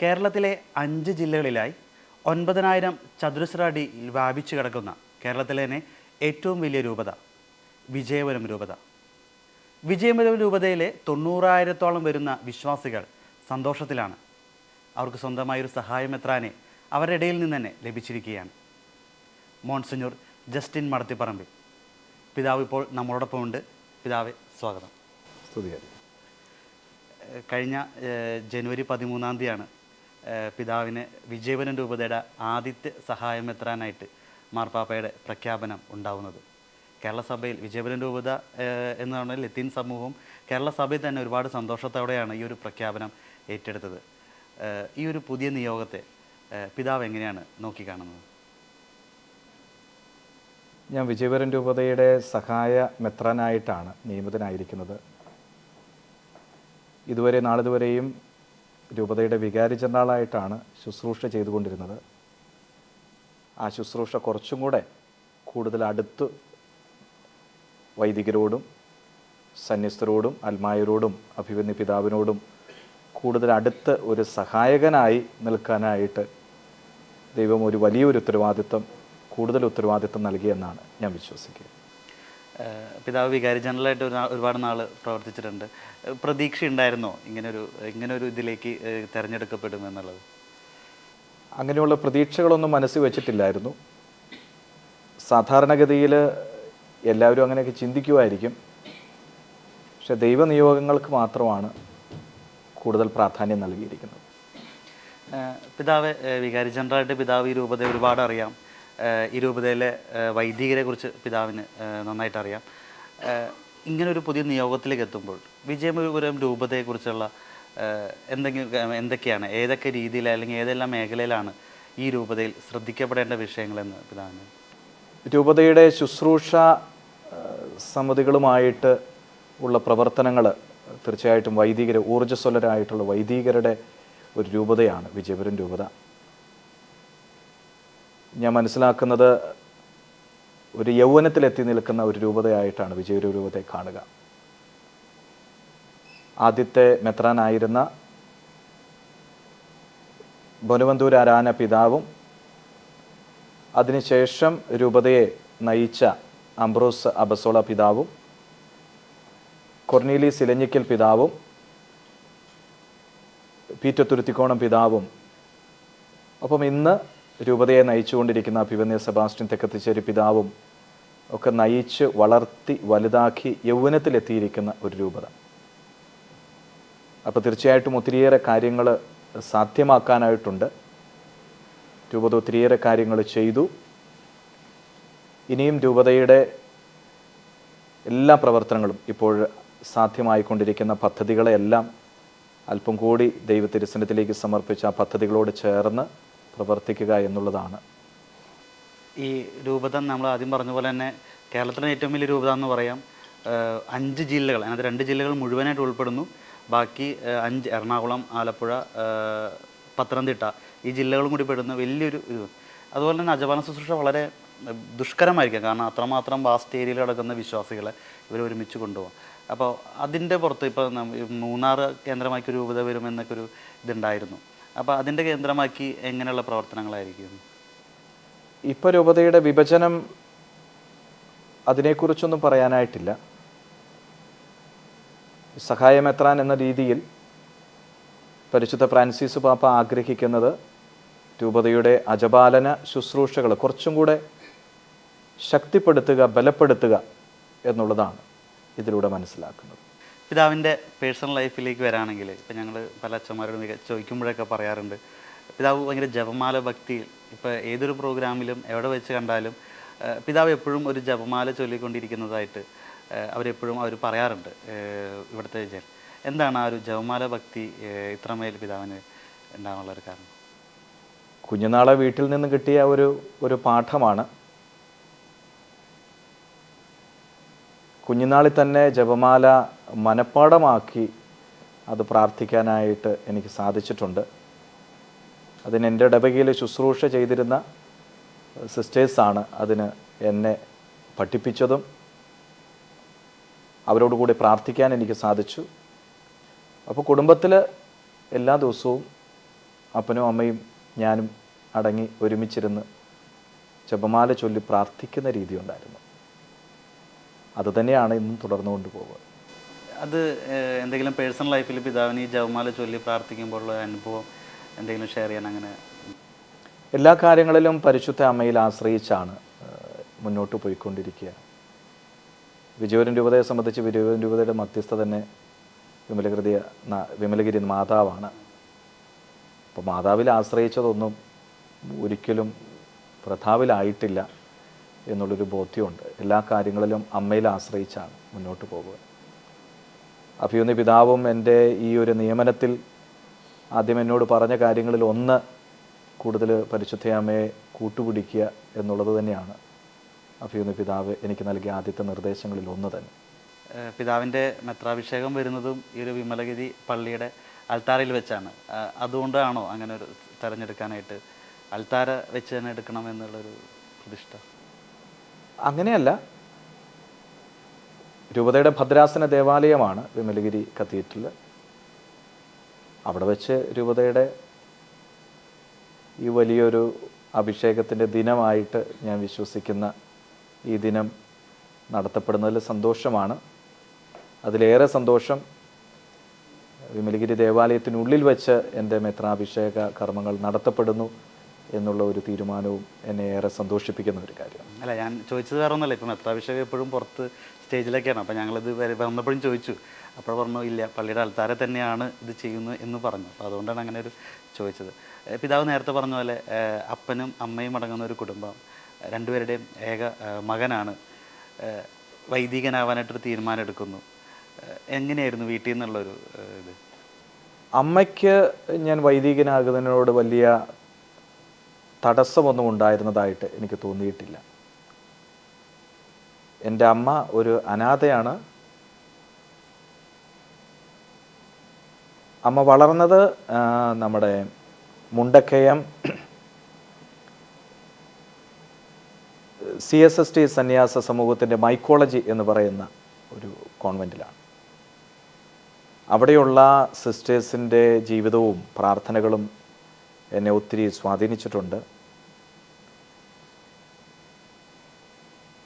കേരളത്തിലെ അഞ്ച് ജില്ലകളിലായി ഒൻപതിനായിരം ചതുരശ്ര അടി വ്യാപിച്ചു കിടക്കുന്ന കേരളത്തിലെ തന്നെ ഏറ്റവും വലിയ രൂപത വിജയപുരം രൂപത. വിജയപുരം രൂപതയിലെ തൊണ്ണൂറായിരത്തോളം വരുന്ന വിശ്വാസികൾ സന്തോഷത്തിലാണ്. അവർക്ക് സ്വന്തമായൊരു സഹായം എത്രാനെ അവരുടെ ഇടയിൽ നിന്ന് തന്നെ ലഭിച്ചിരിക്കുകയാണ്. Monsignor Justin Madathiparambil. പിതാവ് ഇപ്പോൾ നമ്മളോടൊപ്പം ഉണ്ട് പിതാവെ സ്വാഗതം. കഴിഞ്ഞ ജനുവരി പതിമൂന്നാം തീയതിയാണ് പിതാവിന് വിജയപുരം രൂപതയുടെ ആദ്യത്തെ സഹായം എത്താനായിട്ട് മാർപ്പാപ്പയുടെ പ്രഖ്യാപനം ഉണ്ടാവുന്നത്. കേരള സഭയിൽ വിജയപുരം രൂപത എന്ന് പറഞ്ഞാൽ ലത്തീൻ സമൂഹവും കേരള സഭയിൽ തന്നെ ഒരുപാട് സന്തോഷത്തോടെയാണ് ഈ ഒരു പ്രഖ്യാപനം ഏറ്റെടുത്തത്. ഈ ഒരു പുതിയ നിയോഗത്തെ പിതാവ് എങ്ങനെയാണ് നോക്കിക്കാണുന്നത്? ഞാൻ വിജയപുരം രൂപതയുടെ സഹായ മെത്രാനായിട്ടാണ് നിയമിതനായിരിക്കുന്നത്. ഇതുവരെ നാളിതുവരെയും രൂപതയുടെ വികാരി ജനറാളായിട്ടാണ് ശുശ്രൂഷ ചെയ്തുകൊണ്ടിരുന്നത്. ആ ശുശ്രൂഷ കുറച്ചും കൂടെ കൂടുതൽ അടുത്ത് വൈദികരോടും സന്യസ്തരോടും അൽമായരോടും അഭിവന്യ പിതാവിനോടും കൂടുതൽ അടുത്ത് ഒരു സഹായകനായി നിൽക്കാനായിട്ട് ദൈവം ഒരു വലിയൊരു ഉത്തരവാദിത്വം കൂടുതൽ ഉത്തരവാദിത്വം നൽകിയെന്നാണ് ഞാൻ വിശ്വസിക്കുന്നത് പിതാവ് വികാരി ജനറലായിട്ട് ഒരു ഒരുപാട് നാൾ പ്രവർത്തിച്ചിട്ടുണ്ട്. പ്രതീക്ഷ ഉണ്ടായിരുന്നോ ഇങ്ങനൊരു ഇങ്ങനൊരു ഇതിലേക്ക് തിരഞ്ഞെടുക്കപ്പെടും എന്നുള്ളത്? അങ്ങനെയുള്ള പ്രതീക്ഷകളൊന്നും മനസ്സിൽ വെച്ചിട്ടില്ലായിരുന്നു. സാധാരണഗതിയിൽ എല്ലാവരും അങ്ങനെയൊക്കെ ചിന്തിക്കുമായിരിക്കും പക്ഷെ ദൈവനിയോഗങ്ങൾക്ക് മാത്രമാണ് കൂടുതൽ പ്രാധാന്യം നൽകിയിരിക്കുന്നത്. പിതാവ് വികാരി ജനറലായിട്ട് പിതാവ് ഈ രൂപതയെ ഒരുപാട് അറിയാം. ഈ രൂപതയിലെ വൈദികരെ കുറിച്ച് പിതാവിന് നന്നായിട്ട് അറിയാം. ഇങ്ങനെ ഒരു പുതിയ നിയോഗത്തിലേക്ക് എത്തുമ്പോൾ വിജയപുരം രൂപതയെക്കുറിച്ചുള്ള എന്തെങ്കിലും എന്തൊക്കെയാണ് ഏതൊക്കെ രീതിയിൽ അല്ലെങ്കിൽ ഏതെല്ലാം മേഖലയിലാണ് ഈ രൂപതയിൽ ശ്രദ്ധിക്കപ്പെടേണ്ട വിഷയങ്ങളെന്ന് പിതാവിന്? രൂപതയുടെ ശുശ്രൂഷ സമിതികളുമായിട്ട് ഉള്ള പ്രവർത്തനങ്ങൾ തീർച്ചയായിട്ടും വൈദികർ ഊർജസ്വലരായിട്ടുള്ള വൈദികരുടെ ഒരു രൂപതയാണ് വിജയപുരം രൂപത. ഞാൻ മനസ്സിലാക്കുന്നത് ഒരു യൗവനത്തിലെത്തി നിൽക്കുന്ന ഒരു രൂപതയായിട്ടാണ് വിജയൊരു രൂപതയെ കാണുക. ആദ്യത്തെ മെത്രാനായിരുന്ന ബനുവന്തൂർ ആരാന പിതാവും അതിനുശേഷം രൂപതയെ നയിച്ച അംബ്രോസ് അബസോള പിതാവും കൊർണീലി സിലഞ്ഞിക്കൽ പിതാവും പീറ്റത്തുരുത്തിക്കോണം പിതാവും. ഒപ്പം ഇന്ന് രൂപതയെ നയിച്ചുകൊണ്ടിരിക്കുന്ന അഭിവന്യ സെബാസ്റ്റ്യൻ തെക്കത്തിശ്ശേരി പിതാവും ഒക്കെ നയിച്ച് വളർത്തി വലുതാക്കി യൗവനത്തിലെത്തിയിരിക്കുന്ന ഒരു രൂപത. അപ്പോൾ തീർച്ചയായിട്ടും ഒത്തിരിയേറെ കാര്യങ്ങൾ സാധ്യമാക്കാനായിട്ടുണ്ട്. രൂപത ഒത്തിരിയേറെ കാര്യങ്ങൾ ചെയ്തു. ഇനിയും രൂപതയുടെ എല്ലാ പ്രവർത്തനങ്ങളും ഇപ്പോൾ സാധ്യമായിക്കൊണ്ടിരിക്കുന്ന പദ്ധതികളെല്ലാം അല്പം കൂടി ദൈവ തിരുസനത്തിലേക്ക് സമർപ്പിച്ച ആ പദ്ധതികളോട് ചേർന്ന് പ്രവർത്തിക്കുക എന്നുള്ളതാണ്. ഈ രൂപത നമ്മൾ ആദ്യം പറഞ്ഞ പോലെ തന്നെ കേരളത്തിലെ ഏറ്റവും വലിയ രൂപത എന്ന് പറയാം അഞ്ച് ജില്ലകൾ. അതിനകത്ത് രണ്ട് ജില്ലകൾ മുഴുവനായിട്ട് ഉൾപ്പെടുന്നു. ബാക്കി അഞ്ച് എറണാകുളം ആലപ്പുഴ പത്തനംതിട്ട ഈ ജില്ലകളും കൂടി പെടുന്ന വലിയൊരു ഇത്. അതുപോലെ തന്നെ അജപാന ശുശ്രൂഷ വളരെ ദുഷ്കരമായിരിക്കാം. കാരണം അത്രമാത്രം വാസ്റ്റ് ഏരിയയിൽ കിടക്കുന്ന വിശ്വാസികളെ ഇവർ ഒരുമിച്ച് കൊണ്ടുപോകും. അപ്പോൾ അതിന്റെ പുറത്ത് ഇപ്പോൾ മൂന്നാർ കേന്ദ്രമാക്കി രൂപത വരുമെന്നൊക്കെ ഒരു ഇതുണ്ടായിരുന്നു. അപ്പോൾ അതിന്റെ കേന്ദ്രമാക്കി എങ്ങനെയുള്ള പ്രവർത്തനങ്ങളായിരിക്കും? ഇപ്പൊ രൂപതയുടെ വിഭജനം അതിനെക്കുറിച്ചൊന്നും പറയാനായിട്ടില്ല. സഹായമെത്രാൻ എന്ന രീതിയിൽ പരിശുദ്ധ ഫ്രാൻസിസ് പാപ്പ ആഗ്രഹിക്കുന്നത് രൂപതയുടെ അജപാലന ശുശ്രൂഷകൾ കുറച്ചും കൂടെ ശക്തിപ്പെടുത്തുക ബലപ്പെടുത്തുക എന്നുള്ളതാണ് ഇതിലൂടെ മനസ്സിലാക്കുന്നത്. പിതാവിന്റെ പേഴ്സണൽ ലൈഫിലേക്ക് വരാണെങ്കിൽ ഇപ്പം ഞങ്ങൾ പല അച്ഛന്മാരോടും ചോദിക്കുമ്പോഴൊക്കെ പറയാറുണ്ട് പിതാവ് ഭയങ്കര ജപമാല ഭക്തിയിൽ ഇപ്പോൾ ഏതൊരു പ്രോഗ്രാമിലും എവിടെ വെച്ച് കണ്ടാലും പിതാവ് എപ്പോഴും ഒരു ജപമാല ചൊല്ലിക്കൊണ്ടിരിക്കുന്നതായിട്ട് അവരെപ്പോഴും അവർ പറയാറുണ്ട് ഇവിടുത്തെ ജൻ എന്താണ് ആ ഒരു ജപമാല ഭക്തി ഇത്രമേൽ പിതാവിന് ഉണ്ടാകാനുള്ള ഒരു കാരണം? കുഞ്ഞുനാളെ വീട്ടിൽ നിന്ന് കിട്ടിയ ഒരു ഒരു പാഠമാണ് കുഞ്ഞുനാളിൽ തന്നെ ജപമാല മനഃപ്പാടമാക്കി അത് പ്രാർത്ഥിക്കാനായിട്ട് എനിക്ക് സാധിച്ചിട്ടുണ്ട്. അതിന് എന്റെ ഇടവകയിൽ ശുശ്രൂഷ ചെയ്തിരുന്ന സിസ്റ്റേഴ്സാണ് അതിന് എന്നെ പഠിപ്പിച്ചതും അവരോടുകൂടി പ്രാർത്ഥിക്കാൻ എനിക്ക് സാധിച്ചു. അപ്പോൾ കുടുംബത്തിൽ എല്ലാ ദിവസവും അപ്പനും അമ്മയും ഞാനും അടങ്ങി ഒരുമിച്ചിരുന്ന് ജപമാല ചൊല്ലി പ്രാർത്ഥിക്കുന്ന രീതി ഉണ്ടായിരുന്നു അത് തന്നെയാണ് ഇന്നും തുടർന്നുകൊണ്ട് പോവുക അത് എന്തെങ്കിലും പേഴ്സണൽ ലൈഫിൽ പിതാവിന് ഈ ജവമാല ചൊല്ലി പ്രാർത്ഥിക്കുമ്പോഴുള്ള അനുഭവം എന്തെങ്കിലും ഷെയർ ചെയ്യാൻ അങ്ങനെ? എല്ലാ കാര്യങ്ങളിലും പരിശുദ്ധ അമ്മയിൽ ആശ്രയിച്ചാണ് മുന്നോട്ട് പോയിക്കൊണ്ടിരിക്കുക. വിജയവരം രൂപതയെ സംബന്ധിച്ച് വിജയവരം രൂപതയുടെ മധ്യസ്ഥ തന്നെ വിമലകൃതി ന- വിമലഗിരി മാതാവാണ്. അപ്പോൾ മാതാവിൽ ആശ്രയിച്ചതൊന്നും ഒരിക്കലും പ്രതാവിലായിട്ടില്ല എന്നുള്ളൊരു ബോധ്യമുണ്ട്. എല്ലാ കാര്യങ്ങളിലും അമ്മയിൽ ആശ്രയിച്ചാണ് മുന്നോട്ട് പോകുക. അഭിയുന്ന പിതാവും എന്റെ ഈ ഒരു നിയമനത്തിൽ ആദ്യം എന്നോട് പറഞ്ഞ കാര്യങ്ങളിൽ ഒന്ന് കൂടുതൽ പരിശുദ്ധയമ്മയെ കൂട്ടുപിടിക്കുക എന്നുള്ളത് തന്നെയാണ്. അഭിയുന്ന പിതാവ് എനിക്ക് നൽകിയ ആദ്യത്തെ നിർദ്ദേശങ്ങളിൽ ഒന്ന് തന്നെ. പിതാവിന്റെ മെത്രാഭിഷേകം വരുന്നതും ഈ ഒരു വിമലഗിരി പള്ളിയുടെ അൽത്താരയിൽ വെച്ചാണ്. അതുകൊണ്ടാണോ അങ്ങനെ ഒരു തിരഞ്ഞെടുക്കാനായിട്ട് അൽത്താര വെച്ച് തന്നെ എടുക്കണം എന്നുള്ളൊരു പ്രതിഷ്ഠ? അങ്ങനെയല്ല. രൂപതയുടെ ഭദ്രാസന ദേവാലയമാണ് വിമലഗിരി കത്തീഡ്രൽ. അവിടെ വെച്ച് രൂപതയുടെ ഈ വലിയൊരു അഭിഷേകത്തിന്റെ ദിനമായിട്ട് ഞാൻ വിശ്വസിക്കുന്ന ഈ ദിനം നടത്തപ്പെടുന്നതിൽ സന്തോഷമാണ്. അതിലേറെ സന്തോഷം വിമലഗിരി ദേവാലയത്തിനുള്ളിൽ വെച്ച് എന്റെ മെത്രാഭിഷേക കർമ്മങ്ങൾ നടത്തപ്പെടുന്നു. എന്നുള്ള ഒരു തീരുമാനവും എന്നെ ഏറെ സന്തോഷിപ്പിക്കുന്ന ഒരു കാര്യമാണ് അല്ല ഞാൻ ചോദിച്ചത് വേറെ ഒന്നല്ല ഇപ്പം മെത്രാഭിഷേകം എപ്പോഴും പുറത്ത് സ്റ്റേജിലൊക്കെയാണ്. അപ്പം ഞങ്ങളിത് വരെ- വന്നപ്പോഴും ചോദിച്ചു. അപ്പോൾ പറഞ്ഞു ഇല്ല പള്ളിയുടെ ആൾത്താരെ തന്നെയാണ് ഇത് ചെയ്യുന്നത് എന്ന് പറഞ്ഞു. അപ്പോൾ അതുകൊണ്ടാണ് അങ്ങനെ ഒരു ചോദിച്ചത്. പിതാവ് നേരത്തെ പറഞ്ഞ പോലെ അപ്പനും അമ്മയും അടങ്ങുന്ന ഒരു കുടുംബം രണ്ടുപേരുടെയും ഏക മകനാണ്. വൈദികനാവാനായിട്ടൊരു തീരുമാനം എടുക്കുന്നു. എങ്ങനെയായിരുന്നു വീട്ടിൽ നിന്നുള്ളൊരു ഇത്? അമ്മയ്ക്ക് ഞാൻ വൈദികനാകുന്നതിനോട് വലിയ തടസ്സമൊന്നും ഉണ്ടായിരുന്നതായിട്ട് എനിക്ക് തോന്നിയിട്ടില്ല. എന്റെ അമ്മ ഒരു അനാഥയാണ്. അമ്മ വളർന്നത് നമ്മുടെ Mundakkayam C S S T സന്യാസ സമൂഹത്തിന്റെ മൈക്കോളജി എന്ന് പറയുന്ന ഒരു കോൺവെന്റിലാണ്. അവിടെയുള്ള സിസ്റ്റേഴ്സിന്റെ ജീവിതവും പ്രാർത്ഥനകളും എന്നെ ഒത്തിരി സ്വാധീനിച്ചിട്ടുണ്ട്.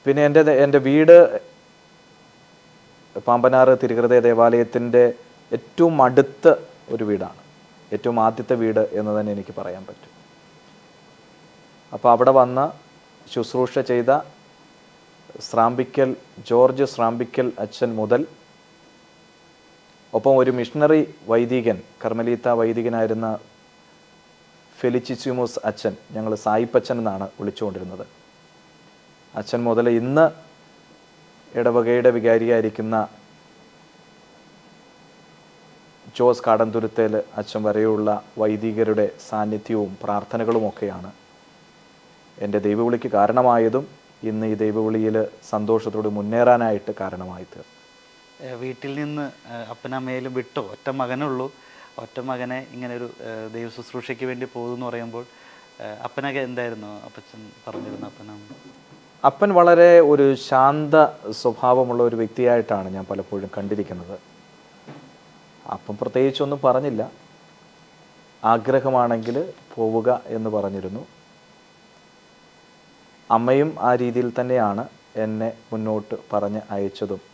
പിന്നെ എന്റെ എന്റെ വീട് പാമ്പനാറ് തിരുഹൃദയ ദേവാലയത്തിന്റെ ഏറ്റവും അടുത്ത ഒരു വീടാണ്. ഏറ്റവും ആദ്യത്തെ വീട് എന്ന് തന്നെ എനിക്ക് പറയാൻ പറ്റും. അപ്പോൾ അവിടെ വന്ന് ശുശ്രൂഷ ചെയ്ത സ്രാമ്പിക്കൽ ജോർജ് സ്രാമ്പിക്കൽ അച്ഛൻ മുതൽ ഒപ്പം ഒരു മിഷണറി വൈദികൻ കർമ്മലീത്ത വൈദികനായിരുന്ന ഫെലിച്ചിസ്യൂമോസ് അച്ഛൻ ഞങ്ങൾ സായിപ്പച്ചൻ എന്നാണ് വിളിച്ചുകൊണ്ടിരുന്നത്. അച്ഛൻ മുതൽ ഇന്ന് ഇടവകയുടെ വികാരിയായിരിക്കുന്ന ജോസ് കാടന്തുരുത്തേൽ അച്ഛൻ വരെയുള്ള വൈദികരുടെ സാന്നിധ്യവും പ്രാർത്ഥനകളുമൊക്കെയാണ് എന്റെ ദൈവവിളിക്ക് കാരണമായതും ഇന്ന് ഈ ദൈവവിളിയിൽ സന്തോഷത്തോട് മുന്നേറാനായിട്ട് കാരണമായി തീർന്നു വീട്ടിൽ നിന്ന് അപ്പനമ്മയിലും വിട്ടോ? ഒറ്റ മകനുള്ളൂ ഒറ്റ മകനെ ഇങ്ങനെ ഒരു ദൈവ ശുശ്രൂഷയ്ക്ക് വേണ്ടി പോകുമെന്ന് പറയുമ്പോൾ അപ്പനൊക്കെ എന്തായിരുന്നു അപ്പച്ചൻ പറഞ്ഞിരുന്ന അപ്പന അപ്പൻ വളരെ ഒരു ശാന്ത സ്വഭാവമുള്ള ഒരു വ്യക്തിയായിട്ടാണ് ഞാൻ പലപ്പോഴും കണ്ടിരിക്കുന്നത്. അപ്പം പ്രത്യേകിച്ചൊന്നും പറഞ്ഞില്ല. ആഗ്രഹമാണെങ്കിൽ പോവുക എന്ന് പറഞ്ഞിരുന്നു. അമ്മയും ആ രീതിയിൽ തന്നെയാണ് എന്നെ മുന്നോട്ട് പറഞ്ഞ് അയച്ചതും.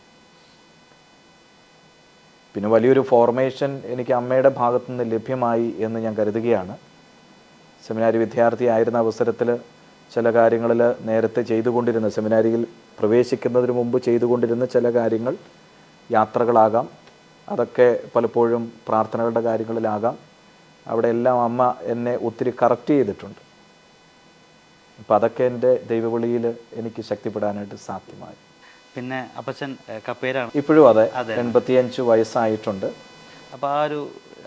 പിന്നെ വലിയൊരു ഫോർമേഷൻ എനിക്ക് അമ്മയുടെ ഭാഗത്തു നിന്ന് ലഭ്യമായി എന്ന് ഞാൻ കരുതുകയാണ്. സെമിനാരി വിദ്യാർത്ഥിയായിരുന്ന അവസരത്തിൽ ചില കാര്യങ്ങളിൽ നേരത്തെ ചെയ്തുകൊണ്ടിരുന്ന സെമിനാരിയിൽ പ്രവേശിക്കുന്നതിന് മുമ്പ് ചെയ്തുകൊണ്ടിരുന്ന ചില കാര്യങ്ങൾ യാത്രകളാകാം. അതൊക്കെ പലപ്പോഴും പ്രാർത്ഥനകളുടെ കാര്യങ്ങളിലാകാം. അവിടെ എല്ലാം അമ്മ എന്നെ ഒത്തിരി കറക്റ്റ് ചെയ്തിട്ടുണ്ട്. അപ്പം അതൊക്കെ എന്റെ ദൈവവിളിയിൽ എനിക്ക് ശക്തിപ്പെടാനായിട്ട് സാധ്യമായി. പിന്നെ അപ്പച്ചൻ കപ്പേരാണ്. ഇപ്പോഴും അതെ അതെ. എൺപത്തിയഞ്ച് വയസ്സായിട്ടുണ്ട്. അപ്പോൾ ആ ഒരു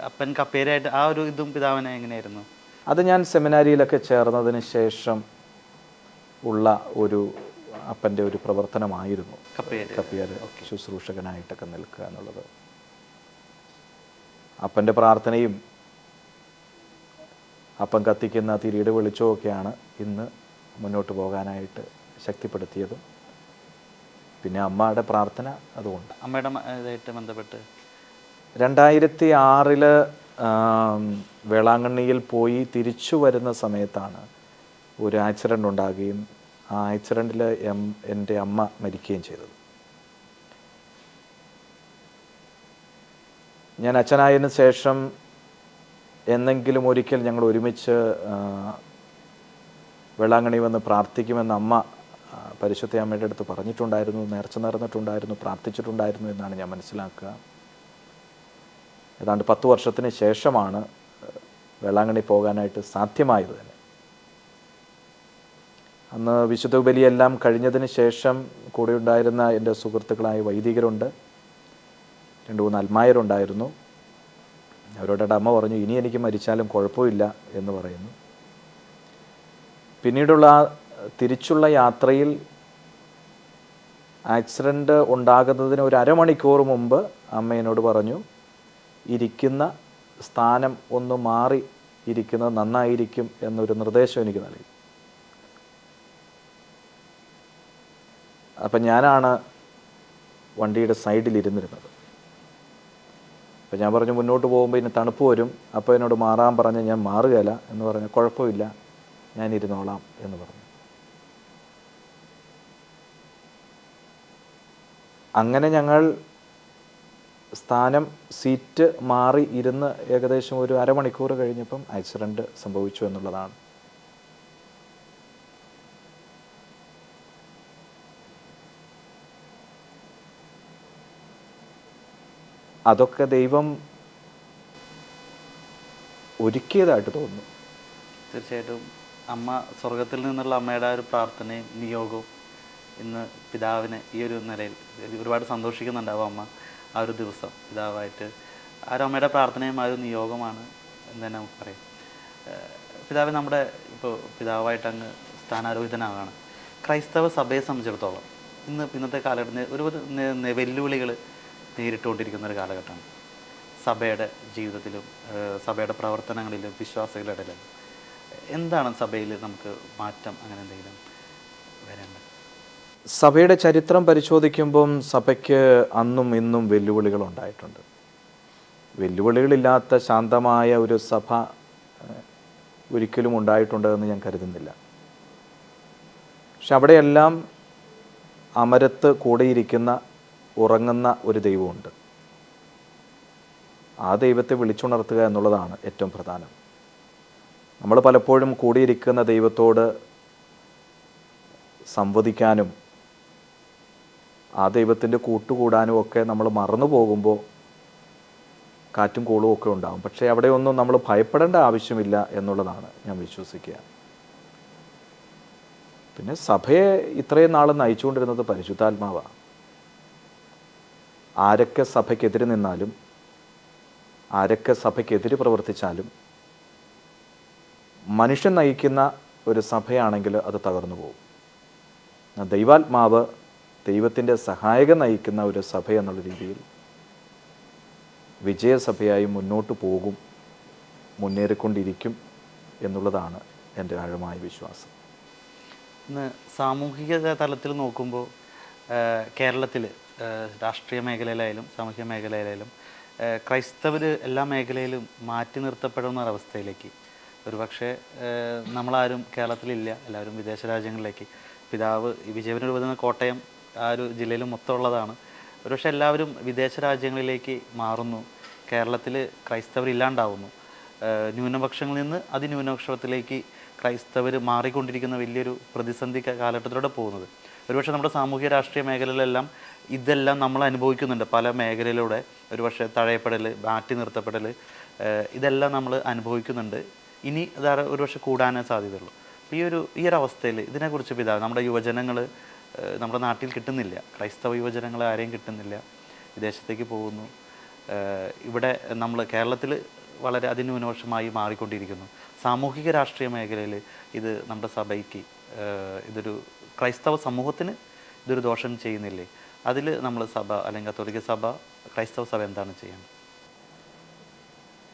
അപ്പൻ കപ്പേരായിട്ട് ആ ഒരു ഇതും പിതാവിനെ എങ്ങനെയായിരുന്നു? അത് ഞാൻ സെമിനാരിയിലൊക്കെ ചേർന്നതിന് ശേഷം ഉള്ള ഒരു അപ്പന്റെ ഒരു പ്രവർത്തനമായിരുന്നു. കപ്പേര്. കപ്പിയാർ ശുശ്രൂഷകനായിട്ടൊക്കെ നിൽക്കുക എന്നുള്ളത്. അപ്പന്റെ പ്രാർത്ഥനയും അപ്പം കത്തിക്കുന്ന തിരിയുടെ വെളിച്ചമൊക്കെയാണ് ഇന്ന് മുന്നോട്ട് പോകാനായിട്ട് ശക്തിപ്പെടുത്തിയതും. പിന്നെ അമ്മയുടെ പ്രാർത്ഥന അതുകൊണ്ട്. അമ്മയുടെ ഇതായിട്ട് ബന്ധപ്പെട്ട്? രണ്ടായിരത്തി ആറിൽ വേളാങ്കണ്ണിയിൽ പോയി തിരിച്ചു വരുന്ന സമയത്താണ് ഒരു ആക്സിഡന്റ് ഉണ്ടാകുകയും ആ ആക്സിഡന്റിൽ എം എന്റെ അമ്മ മരിക്കുകയും ചെയ്തത്. ഞാൻ അച്ഛനായതിനു ശേഷം എന്നെങ്കിലും ഒരിക്കൽ ഞങ്ങൾ ഒരുമിച്ച് വെള്ളാങ്കണി വേളാങ്കണ്ണി വന്ന് പ്രാർത്ഥിക്കുമെന്ന് അമ്മ പരിശുദ്ധ അമ്മയുടെ അടുത്ത് പറഞ്ഞിട്ടുണ്ടായിരുന്നു നേർച്ച നേർന്നിട്ടുണ്ടായിരുന്നു പ്രാർത്ഥിച്ചിട്ടുണ്ടായിരുന്നു എന്നാണ് ഞാൻ മനസ്സിലാക്കുക. ഏതാണ്ട് പത്ത് വർഷത്തിന് ശേഷമാണ് വേളാങ്കണ്ണി പോകാനായിട്ട് സാധ്യമായത് തന്നെ. അന്ന് വിശുദ്ധ ബലിയെല്ലാം കഴിഞ്ഞതിന് ശേഷം കൂടെ ഉണ്ടായിരുന്ന എന്റെ സുഹൃത്തുക്കളായ വൈദികരുണ്ട്. രണ്ട് മൂന്ന് അൽമായരുണ്ടായിരുന്നു. അവരോട് അമ്മ പറഞ്ഞു ഇനി എനിക്ക് മരിച്ചാലും കുഴപ്പമില്ല എന്ന് പറയുന്നു. പിന്നീടുള്ള തിരിച്ചുള്ള യാത്രയിൽ ആക്സിഡന്റ് ഉണ്ടാകുന്നതിന് ഒരു അരമണിക്കൂർ മുമ്പ് അമ്മ പറഞ്ഞു ഇരിക്കുന്ന സ്ഥാനം ഒന്ന് മാറി ഇരിക്കുന്നത് നന്നായിരിക്കും എന്നൊരു നിർദ്ദേശം എനിക്ക് നൽകി. അപ്പം ഞാനാണ് വണ്ടിയുടെ സൈഡിൽ ഇരുന്നിരുന്നത്. അപ്പം ഞാൻ പറഞ്ഞു മുന്നോട്ട് പോകുമ്പോൾ ഇനി തണുപ്പ് വരും. അപ്പോൾ എന്നോട് മാറാൻ പറഞ്ഞ് ഞാൻ മാറുകയില്ല എന്ന് പറഞ്ഞു കുഴപ്പമില്ല ഞാൻ ഇരുന്നോളാം എന്ന് പറഞ്ഞു. അങ്ങനെ ഞങ്ങൾ സ്ഥാനം സീറ്റ് മാറി ഇരുന്ന് ഏകദേശം ഒരു അരമണിക്കൂർ കഴിഞ്ഞപ്പം ആക്സിഡന്റ് സംഭവിച്ചു എന്നുള്ളതാണ്. അതൊക്കെ ദൈവം ഒരുക്കിയതായിട്ട് തോന്നുന്നു. തീർച്ചയായിട്ടും അമ്മ സ്വർഗത്തിൽ നിന്നുള്ള അമ്മയുടെ ആ ഒരു പ്രാർത്ഥനയും നിയോഗവും ഇന്ന് പിതാവിനെ ഈ ഒരു നിലയിൽ ഒരുപാട് സന്തോഷിക്കുന്നുണ്ടാവും അമ്മ. ആ ഒരു ദിവസം പിതാവായിട്ട് ആ ഒരു അമ്മയുടെ പ്രാർത്ഥനയും ആ ഒരു നിയോഗമാണ് എന്ന് തന്നെ നമുക്ക് പറയാം. പിതാവ് നമ്മുടെ ഇപ്പോൾ പിതാവായിട്ട് അങ്ങ് സ്ഥാനാരോഹിതനാവുകയാണ്. ക്രൈസ്തവ സഭയെ സംബന്ധിച്ചിടത്തോളം ഇന്ന് ഇന്നത്തെ കാലഘട്ടത്തിൽ ഒരുപാട് വെല്ലുവിളികൾ നേരിട്ടുകൊണ്ടിരിക്കുന്ന ഒരു കാലഘട്ടമാണ്. സഭയുടെ ജീവിതത്തിലും സഭയുടെ പ്രവർത്തനങ്ങളിലും വിശ്വാസികളുടെ ഇടയിലും. എന്താണ് സഭയിൽ നമുക്ക് മാറ്റം അങ്ങനെ എന്തെങ്കിലും വരേണ്ടത്? സഭയുടെ ചരിത്രം പരിശോധിക്കുമ്പം സഭയ്ക്ക് അന്നും ഇന്നും വെല്ലുവിളികൾ ഉണ്ടായിട്ടുണ്ട് വെല്ലുവിളികളില്ലാത്ത ശാന്തമായ ഒരു സഭ ഒരിക്കലും ഒരിക്കലും ഉണ്ടായിട്ടുണ്ടെന്ന് ഞാൻ കരുതുന്നില്ല. പക്ഷെ അവിടെയെല്ലാം അമരത്ത് കൂടിയിരിക്കുന്ന ഉറങ്ങുന്ന ഒരു ദൈവമുണ്ട്. ആ ദൈവത്തെ വിളിച്ചുണർത്തുക എന്നുള്ളതാണ് ഏറ്റവും പ്രധാനം. നമ്മൾ പലപ്പോഴും കൂടിയിരിക്കുന്ന ദൈവത്തോട് സംവദിക്കാനും ആ ദൈവത്തിന്റെ കൂട്ടുകൂടാനും ഒക്കെ നമ്മൾ മറന്നു പോകുമ്പോൾ കാറ്റും കോളും ഒക്കെ ഉണ്ടാകും പക്ഷേ അവിടെയൊന്നും നമ്മൾ ഭയപ്പെടേണ്ട ആവശ്യമില്ല എന്നുള്ളതാണ് ഞാൻ വിശ്വസിക്കുക. പിന്നെ സഭയെ ഇത്രയും നാൾ നയിച്ചുകൊണ്ടിരുന്നത് പരിശുദ്ധാത്മാവാണ് ആരൊക്കെ സഭയ്ക്കെതിരെ നിന്നാലും ആരൊക്കെ സഭയ്ക്കെതിരെ പ്രവർത്തിച്ചാലും മനുഷ്യൻ നയിക്കുന്ന ഒരു സഭയാണെങ്കിൽ അത് തകർന്നു പോകും. ദൈവാത്മാവ് ദൈവത്തിന്റെ സഹായക നയിക്കുന്ന ഒരു സഭ എന്നുള്ള രീതിയിൽ വിജയസഭയായി മുന്നോട്ട് പോകും മുന്നേറിക്കൊണ്ടിരിക്കും എന്നുള്ളതാണ് എന്റെ ആഴമായ വിശ്വാസം. ഇന്ന് സാമൂഹിക തലത്തിൽ നോക്കുമ്പോൾ കേരളത്തിൽ രാഷ്ട്രീയ മേഖലയിലായാലും സാമൂഹിക മേഖലയിലായാലും ക്രൈസ്തവർ എല്ലാ മേഖലയിലും മാറ്റി നിർത്തപ്പെടുന്ന ഒരവസ്ഥയിലേക്ക് ഒരുപക്ഷെ നമ്മളാരും കേരളത്തിലില്ല എല്ലാവരും വിദേശ രാജ്യങ്ങളിലേക്ക് പിതാവ് വിജയപുരം കോട്ടയം ആ ഒരു ജില്ലയിൽ മൊത്തമുള്ളതാണ് ഒരുപക്ഷെ എല്ലാവരും വിദേശ രാജ്യങ്ങളിലേക്ക് മാറുന്നു. കേരളത്തിൽ ക്രൈസ്തവർ ഇല്ലാണ്ടാവുന്നു. ന്യൂനപക്ഷങ്ങളിൽ നിന്ന് അതിന്യൂനപക്ഷത്തിലേക്ക് ക്രൈസ്തവർ മാറിക്കൊണ്ടിരിക്കുന്ന വലിയൊരു പ്രതിസന്ധി കാലഘട്ടത്തിലൂടെ പോകുന്നത്. ഒരുപക്ഷെ നമ്മുടെ സാമൂഹ്യ രാഷ്ട്രീയ മേഖലയിലെല്ലാം ഇതെല്ലാം നമ്മൾ അനുഭവിക്കുന്നുണ്ട്. പല മേഖലയിലൂടെ ഒരുപക്ഷെ തഴയപ്പെടൽ മാറ്റി നിർത്തപ്പെടൽ ഇതെല്ലാം നമ്മൾ അനുഭവിക്കുന്നുണ്ട്. ഇനി അതാ ഒരുപക്ഷെ കൂടാനേ സാധ്യതയുള്ളൂ. അപ്പോൾ ഈ ഒരു ഈ ഒരു അവസ്ഥയിൽ ഇതിനെക്കുറിച്ച് പിതാവ് നമ്മുടെ യുവജനങ്ങൾ നമ്മുടെ നാട്ടിൽ കിട്ടുന്നില്ല. ക്രൈസ്തവ യുവജനങ്ങൾ ആരെയും കിട്ടുന്നില്ല. വിദേശത്തേക്ക് പോകുന്നു. ഇവിടെ നമ്മൾ കേരളത്തിൽ വളരെ അതിന്യൂനപക്ഷമായി മാറിക്കൊണ്ടിരിക്കുന്നു. സാമൂഹിക രാഷ്ട്രീയ മേഖലയിൽ ഇത് നമ്മുടെ സഭയ്ക്ക് ഇതൊരു ക്രൈസ്തവ സമൂഹത്തിന് ഇതൊരു ദോഷം ചെയ്യുന്നില്ലേ? അതിൽ നമ്മൾ സഭ അല്ലെങ്കിൽ കത്തോലിക്ക സഭ ക്രൈസ്തവ സഭ എന്താണ് ചെയ്യേണ്ടത്?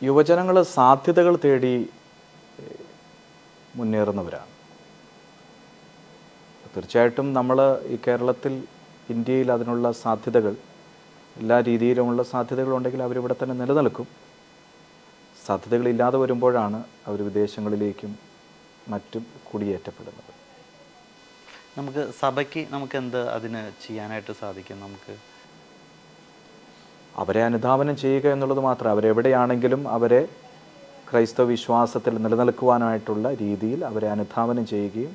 യുവജനങ്ങൾ സാധ്യതകൾ തേടി മുന്നേറുന്നവരാണ്. തീർച്ചയായിട്ടും നമ്മൾ ഈ കേരളത്തിൽ ഇന്ത്യയിൽ അതിനുള്ള സാധ്യതകൾ എല്ലാ രീതിയിലുമുള്ള സാധ്യതകളുണ്ടെങ്കിൽ അവരിവിടെ തന്നെ നിലനിൽക്കും. സാധ്യതകളില്ലാതെ വരുമ്പോഴാണ് അവർ വിദേശങ്ങളിലേക്കും മറ്റും കുടിയേറ്റപ്പെടുന്നത്. നമുക്ക് സഭയ്ക്ക് നമുക്ക് എന്ത് അതിന് ചെയ്യാനായിട്ട് സാധിക്കും നമുക്ക്? അവരെ അനുധാവനം ചെയ്യുക എന്നുള്ളത് മാത്രം. അവരെവിടെയാണെങ്കിലും അവരെ ക്രൈസ്തവ വിശ്വാസത്തിൽ നിലനിൽക്കുവാനായിട്ടുള്ള രീതിയിൽ അവരെ അനുധാവനം ചെയ്യുകയും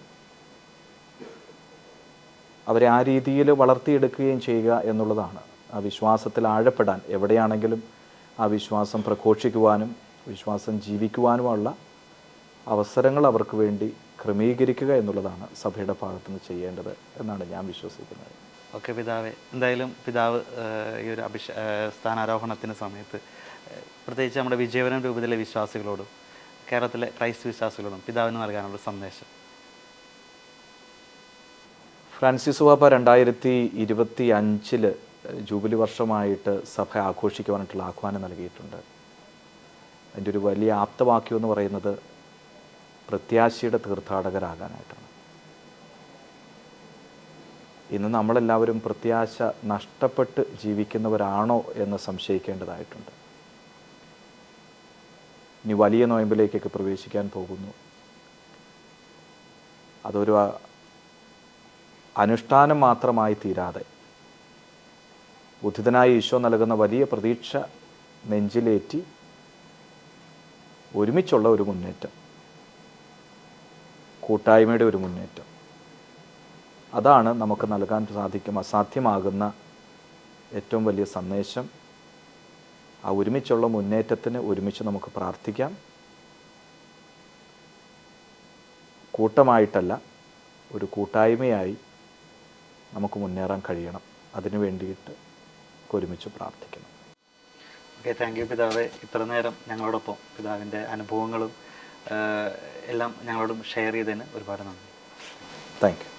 അവരെ ആ രീതിയിൽ വളർത്തിയെടുക്കുകയും ചെയ്യുക എന്നുള്ളതാണ്. ആ വിശ്വാസത്തിൽ ആഴപ്പെടാൻ എവിടെയാണെങ്കിലും ആ വിശ്വാസം പ്രഘോഷിക്കുവാനും വിശ്വാസം ജീവിക്കുവാനുമുള്ള അവസരങ്ങൾ അവർക്ക് വേണ്ടി ക്രമീകരിക്കുക എന്നുള്ളതാണ് സഭയുടെ ഭാഗത്തു നിന്ന് ചെയ്യേണ്ടത് എന്നാണ് ഞാൻ വിശ്വസിക്കുന്നത്. ഓക്കെ പിതാവെ എന്തായാലും പിതാവ് ഈ ഒരു അഭിഷ സ്ഥാനാരോഹണത്തിന് സമയത്ത് പ്രത്യേകിച്ച് നമ്മുടെ വിജയവനം രൂപതയിലെ വിശ്വാസികളോടും കേരളത്തിലെ ക്രൈസ്റ്റ് വിശ്വാസികളോടും പിതാവിന് നൽകാനുള്ള സന്ദേശം. ഫ്രാൻസിസ് പാപ്പ രണ്ടായിരത്തി ഇരുപത്തി അഞ്ചിൽ ജൂബിലി വർഷമായിട്ട് സഭ ആഘോഷിക്കുവാനായിട്ടുള്ള ആഹ്വാനം നൽകിയിട്ടുണ്ട്. അതിന്റെ ഒരു വലിയ ആപ്തവാക്യം എന്ന് പറയുന്നത് പ്രത്യാശയുടെ തീർത്ഥാടകരാകാനായിട്ടാണ്. ഇന്ന് നമ്മളെല്ലാവരും പ്രത്യാശ നഷ്ടപ്പെട്ട് ജീവിക്കുന്നവരാണോ എന്ന് സംശയിക്കേണ്ടതായിട്ടുണ്ട്. ഇനി വലിയ നോയമ്പിലേക്കൊക്കെ പ്രവേശിക്കാൻ പോകുന്നു. അതൊരു അനുഷ്ഠാനം മാത്രമായി തീരാതെ. ഉദ്ധിതനായ ഈശോ നൽകുന്ന വലിയ പ്രതീക്ഷ നെഞ്ചിലേറ്റി ഒരുമിച്ചുള്ള ഒരു മുന്നേറ്റം. കൂട്ടായ്മയുടെ ഒരു മുന്നേറ്റം. അതാണ് നമുക്ക് നൽകാൻ സാധിക്കും അസാധ്യമാകുന്ന ഏറ്റവും വലിയ സന്ദേശം. ആ ഒരുമിച്ചുള്ള മുന്നേറ്റത്തിന് ഒരുമിച്ച് നമുക്ക് പ്രാർത്ഥിക്കാം. കൂട്ടമായിട്ടല്ല ഒരു കൂട്ടായ്മയായി നമുക്ക് മുന്നേറാൻ കഴിയണം. അതിനു വേണ്ടിയിട്ട് ഒരുമിച്ച് പ്രാർത്ഥിക്കണം ഓക്കെ താങ്ക് യു പിതാവെ. ഇത്ര നേരം ഞങ്ങളോടൊപ്പം പിതാവിന്റെ അനുഭവങ്ങളും എല്ലാം ഞങ്ങളോടും ഷെയർ ചെയ്തതിന് ഒരുപാട് നന്ദി. Thank you